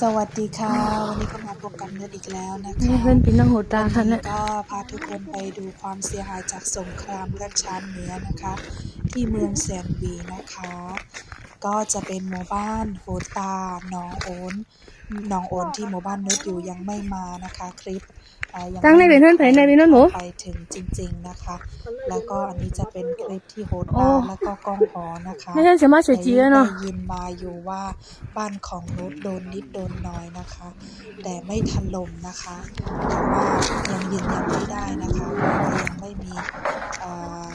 สวัสดีค่ะ วันนี้ก็มาพบกับเนื้ออีกแล้วนะคะนี่เพื่อนพี่น้องโหตาวัค่ะนนี้นะก็พาทุกคนไปดูความเสียหายจากสงครามเลือดชานเหนือนะคะ ที่เมืองแสนวีนะคะ ก็จะเป็นหมู่บ้านโหตาหนองโอนหนองโอนที่หมู่บ้านนุชอยู่ยังไม่มานะคะ คลิปเอ่อยัง ตั้งในเป็นเพื่อนไผในเป็นเพื่อนหมูไปถึงจริง ๆนะคะ แล้วก็อันนี้จะเป็นคลิปที่โหโอ้ตาแล้วก็กล้องหอนะคะไม่ใช่สมาชิกจีแล้วเนาะได้ยินมาอยู่ว่าบ้านของนุชโดนนิดโดนหน้อยนะคะ แต่ไม่ถล่มนะคะแต่ว่ายังยืนยันไม่ได้นะคะเพราะว่ายังไม่มีเอ่อ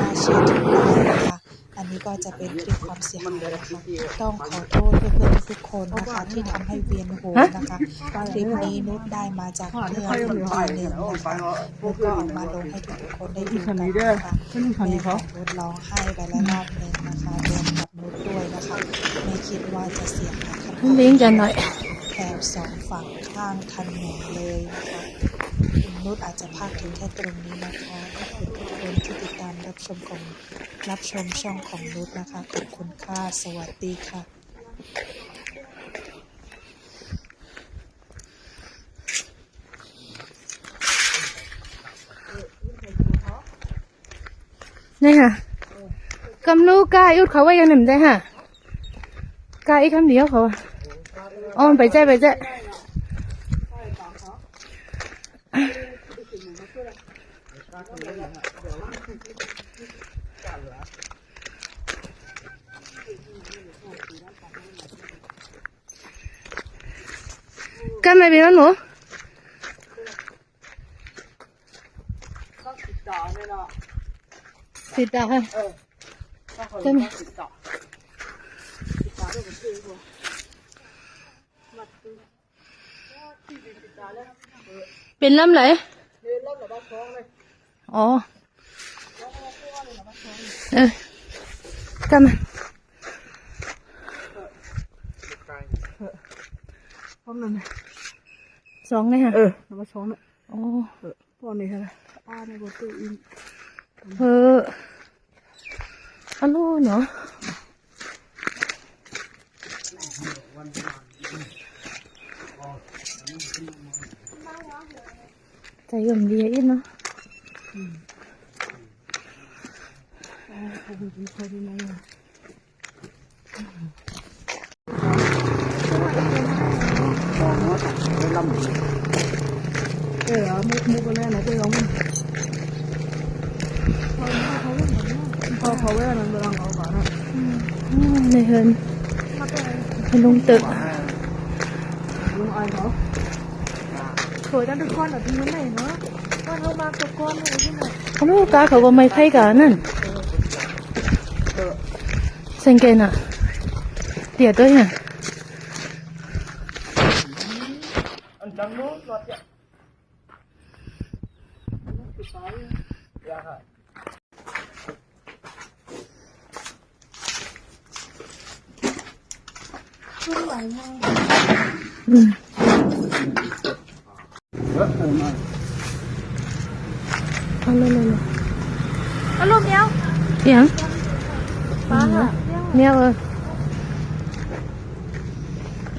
น่าเชื่อถือได้นะคะอั นนี้ก็จะเป็นคลิปความเสียหายนะคะต้องขอโทษเพื่อนๆทุกๆคนนะคะที่ทำให้เวียนหัวนะคะคลิปนี้นุชได้มาจากเพื่อนคนทีหนึ่งนะคะนุชก็เอามาลงให้ทุกๆคนได้ดูกันนะคะแม่ของนุชร้องไห้ไปแล้วรอบหนึ่งนะคะรวมกับนุชด้วยนะคะไม่คิดว่าจะเสียหายขนาดลิงก์กันหน่อยแถบสองฝั่งข้างถนนเลยนะคะนุชอาจจะพลาดถึงแค่ตรงนี้นะคะขอบคุณทุกคนที่ติดตามรับชมของรับชมช่องของนุชนะคะขอบคุณค่ะ สวัสดีค่ะนี่ค่ะกำลูกกายุดเขาไว้ยังหนึ่งได้ค่ะกายอีกคำเดียวเขา 哦北在北在干嘛别弄洗澡那个对真的 เป็นนั่นหนูติดตาค่ะกันเป็นลำไหนอ๋อเออกันมาพร้อมนั่นน่ะสองเลยค่ะเออน้ำมาช้อนน่ะโอ้เออพอนี่ค่ะอ้าในบทตัวอินเอออันนู้นเนาะ Thấy gần đi ít nó Cái đó, mua cái này cái ông Thôi, thôi, thôi, thôi, thôi, thôi, thôi, thôi, thôi, thôi, thôi, thôi, thôi, thôi, เพื่อนก็มีเรื่องหลังอีกครั้งตั้งหลังเลยค่ะเพื่อนภาษาลาวเพื่อนเกี่ยวในเงาภาษาไม้เลยเหรออ๋อแล้วลมคือทางเนาะเพิ่นพี่นนท์หมูเป็นไงวะแต่อุศลามมันก็ร้านก็เคยนั่งเลยนี่นี่นี่ถ่ายอุ้มเลยนะพี่จัดตารางถ้าทานไปเศร้าเสียนี่เออใส่ข้าวขาวใส่ข้าวสีเดียวแล้วเนาะ Ano na na? Ano, meow? Yan? Dạ. Paha. Meow, ah.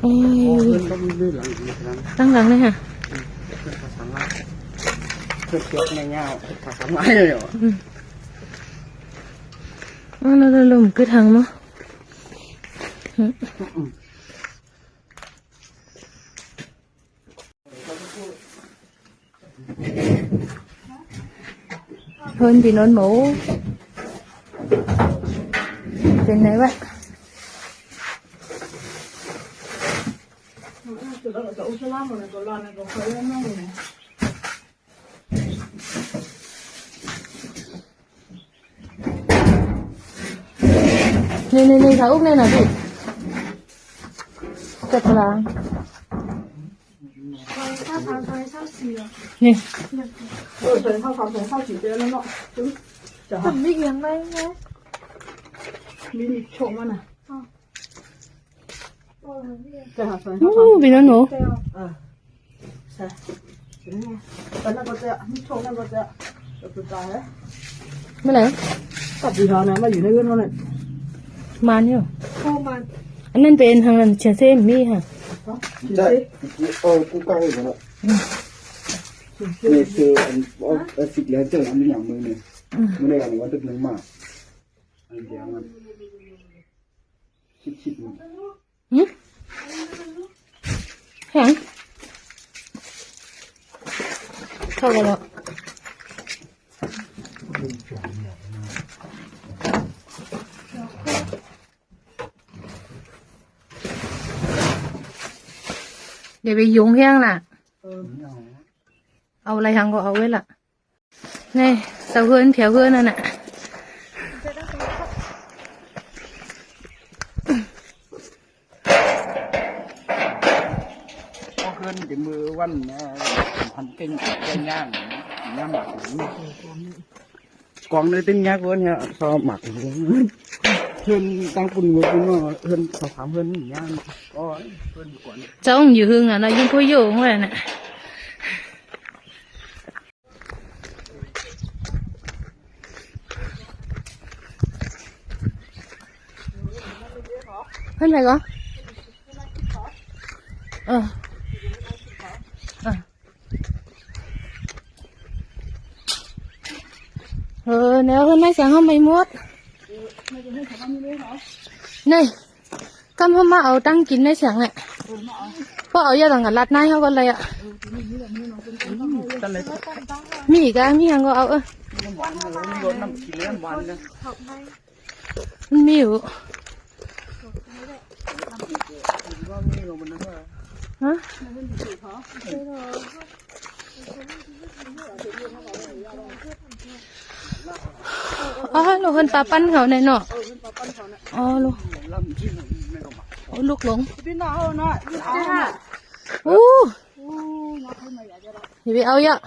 Ôi. Đang gần đây hả? Ừ. Nó nó lùm cái thằng nó. Ừ. Ừ. hơn thì nó nổ. Trên đấy vậy. Nên nên nên tháo úp lên là gì chặt là 三三三三四啊。Nè. Rồi tuần sau phòng tuần sau chỉ đưa nó nọ. Đúng. Chả hả? Thẩm mỹ yến đây nhé. Mình bị trộm mà nè. Chả hả nổ. Ờ. Sao? Đúng nha. Tuần nó có tệ Được tụi tài này? Tập gì hả nè? Mà gì nó gân hơn này? Man nhỉ? Không man. Anh nên bên hàng lần chả xem mi hả? Chả. Ô, cũng căng rồi nè. นเป็นทางนั้นเชียงเส้นมีค่ะใช่เออกูกล้าเลยนะเนี่ยคืออันว่าสิบแล้วเจออันนี้อย่างมือเนี่ยไม่ได้กันว่าตึกนึงมากอันเดียวมันคิดคิดมันหืมแข็งเข้ากันแล้วเดี๋ยวไปยุงเพียงน่ะ tàu này hàng gọ quên là, này sau hơn thiếu hơn nè. Nè hơn cái mưa quanh ờ, hoàn kinh cái nhang nhang mặc còn nơi tin nhá của anh so mặc hơn tăng quần người cũng hơn sáu tháng hơn nhang có hơn quần trông nhiều hương à, nó dùng khối dầu không vậy nè. 팔레가? 어. 어. 어, nếu hôm nay sáng 21 Này Cam hôm mà ở trăng chín nay sáng này. Có ở gia đình ở lạt này không con này ạ Mì cả mì hàng ngọt ạ Mì ạ ฮะอ๋อลูกคนปลาปั้นเขาในเนาะอ๋อลูกลำชื่อไม่ก็มาโอ้ลูกหลงพี่น้องเอาหน่อยพี่เอาหน่อยอู้อย่าไปเอาเยอะ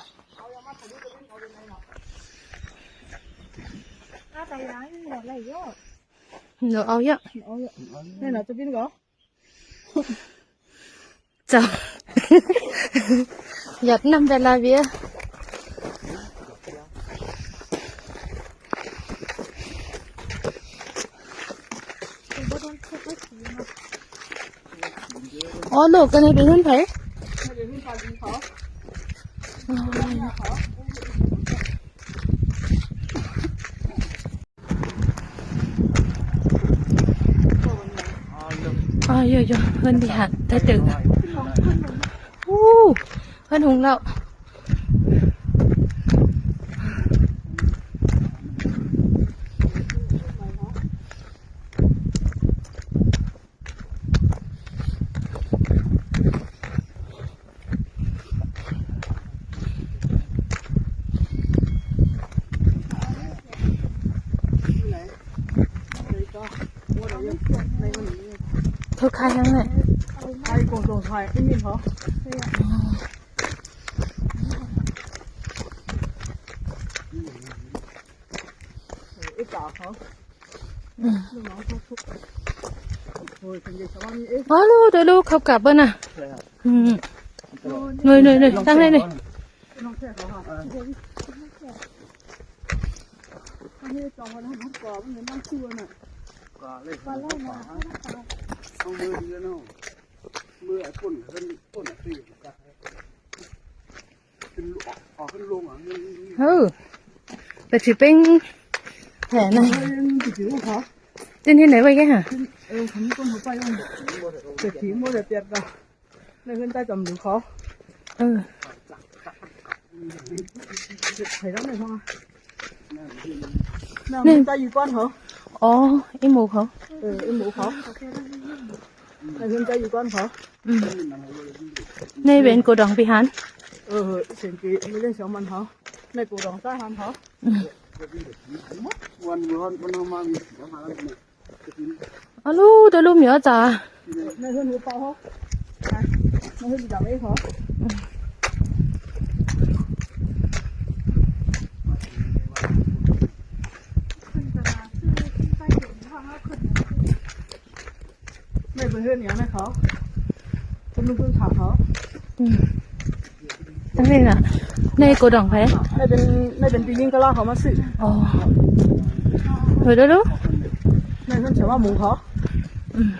หน้าใจร้ายหมดเลยโยกเดี๋ยวเอาเยอะนี่นะจะพี่น้องจ้ะหยัดน Chào. Giật năm về là bia. Ô lô cái này bị hơn phải. อ๋อเลยเป็นรุ่นไผอ๋อเยอะๆเพื่อนไปหัดได้ตึกอะอู้เพื่อนหงเราเธอคายยังไงไทยกงตรงไทยไม่มีเหรอไอ้จ่าเขาลูกน้องเขาทุกโอ้ยเป็นยังไงนี่เอ๊ะอ๋อลูกเดี๋ยวลูกเขากลับบ้านน่ะอืมเหนื่อยเหนื่อยเหนื่อยตั้งเลยเลยน้องแค่เขาค่ะอันนี้จองวันนั้นก่อนเหมือนน้ำชื่อน่ะก็เลยมาเล่ามา เอามือดีเนาะมือไอ้ปุ่นขึ้นปุ่นอ่ะตีกันขึ้นออกขึ้นลงอ่ะ เออแต่ถือเป็นแผลนะ ติดอยู่เขา เต้นที่ไหนไว้แกฮะ เออผมก็หัวไปยังเจ็บถีมัวแต่เจ็บนะในขึ้นใต้จำหรือเขา เออ ใครรับไหนพ่อแม่มันใจอยู่ก้อนเหรอ อ๋อไอหมูเขา เออไอหมูเขาในขึ้นใจอยู่ก้อนเหรอ อืมในเวนโก Ồ, em mù hả? Ừ, em mù hả? Này hiện tại gì con hả? Ừ. Này bên cô đồng bị hắn. Ừ, ừ xin kì mới lên sống ăn hả? Này cô đồng sai hắn hả? Ừ. Alo, tôi luôn nhớ chả. Này hơn một bao hả? Này hơn gì chả mấy hả? Ừ. ไปเฮ็ดอย่างนั้นเขาฉันไม่เพิ่งถามเขาอืมนั่นเองน่ะ ในโกดังไปไม่เป็นไม่เป็นปีนิ่งก็ล่าเขามาสื่ออ๋อเฮ้ยดูดูไม่เพิ่งเชื่อว่าหมูเขาอืม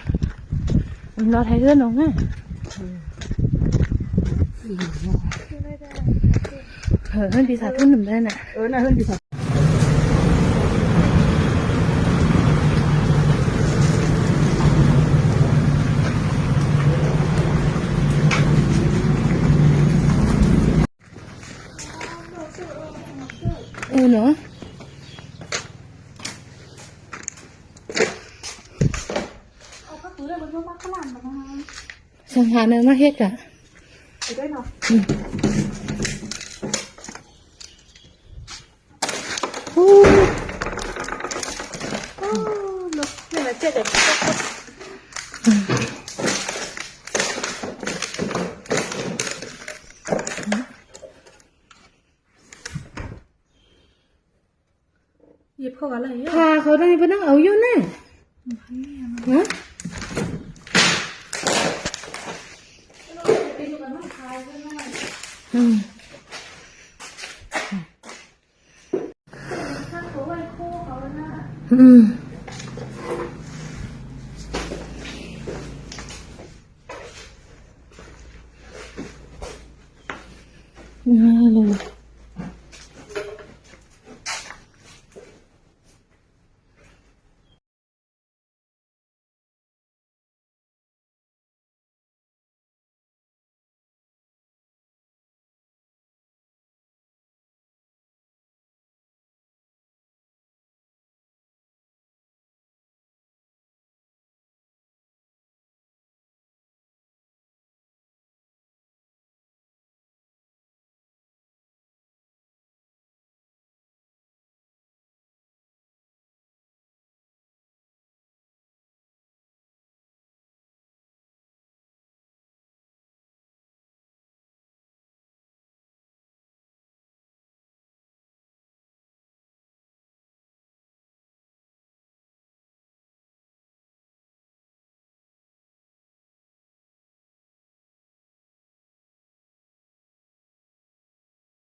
เราไทยเพื่อนน้องไงเออเพื่อนปีศาจทุ่นหนึ่งได้น่ะเออน่าเพื่อนปีศาจ Uno. Sanghanan nó hết cả. Ở đây nào? Ừ. เขาอะไรพาเขาได้ปนั่งเอาอยู่แน่ฮะ